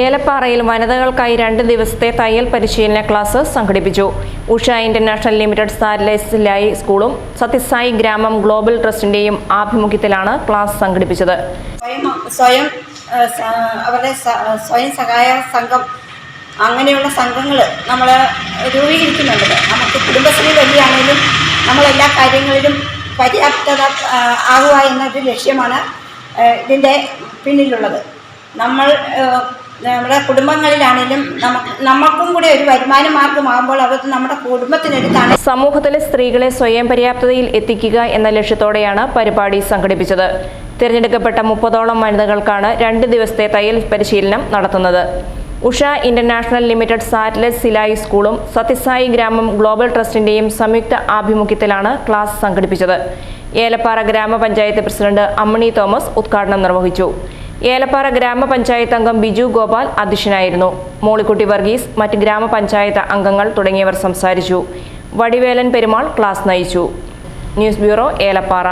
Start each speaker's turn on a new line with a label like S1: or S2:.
S1: ഏലപ്പാറയിൽ വനിതകൾക്കായി രണ്ട് ദിവസത്തെ തയ്യൽ പരിശീലന ക്ലാസ് സംഘടിപ്പിച്ചു. ഉഷ ഇന്റർനാഷണൽ ലിമിറ്റഡ് സാറ്റലൈറ്റ്സിലായി സ്കൂളും സത്യസായി ഗ്രാമം ഗ്ലോബൽ ട്രസ്റ്റിന്റെയും ആഭിമുഖ്യത്തിലാണ് ക്ലാസ് സംഘടിപ്പിച്ചത്.
S2: സ്വയം അവരുടെ സ്വയം സഹായ സംഘം അങ്ങനെയുള്ള സംഘങ്ങൾ നമ്മൾ രൂപീകരിക്കുന്നുണ്ട്. നമുക്ക് കുടുംബശ്രീ വഴിയാണെങ്കിലും നമ്മളെല്ലാ കാര്യങ്ങളിലും പര്യാപ്തത ആകുക എന്നൊരു ലക്ഷ്യമാണ് ഇതിന്റെ പിന്നിലുള്ളത്. നമ്മൾ നമ്മുടെ കുടുംബങ്ങളിലാണെങ്കിലും നമുക്ക് കൂടി ഒരു വരുമാന മാർഗമാകുമ്പോൾ അവർക്ക് നമ്മുടെ കുടുംബത്തിനെടുത്താണ്.
S1: സമൂഹത്തിലെ സ്ത്രീകളെ സ്വയം പര്യാപ്തതയിൽ എത്തിക്കുക എന്ന ലക്ഷ്യത്തോടെയാണ് പരിപാടി സംഘടിപ്പിച്ചത്. തിരഞ്ഞെടുക്കപ്പെട്ട മുപ്പതോളം വനിതകൾക്കാണ് രണ്ട് ദിവസത്തെ തയ്യൽ പരിശീലനം നടത്തുന്നത്. Usha international limited satellite Silai സ്കൂളും സത്യസായി ഗ്രാമം ഗ്ലോബൽ ട്രസ്റ്റിന്റെയും സംയുക്ത ആഭിമുഖ്യത്തിലാണ് ക്ലാസ് സംഘടിപ്പിച്ചത്. ഏലപ്പാറ ഗ്രാമപഞ്ചായത്ത് പ്രസിഡന്റ് അമ്മണി തോമസ് ഉദ്ഘാടനം നിർവഹിച്ചു. ഏലപ്പാറ ഗ്രാമപഞ്ചായത്ത് അംഗം ബിജു ഗോപാൽ അധ്യക്ഷനായിരുന്നു. മോളിക്കുട്ടി വർഗീസ് മറ്റ് ഗ്രാമപഞ്ചായത്ത് അംഗങ്ങൾ തുടങ്ങിയവർ സംസാരിച്ചു. വടിവേലൻ പെരുമാൾ ക്ലാസ് നയിച്ചു. News bureau Elappara.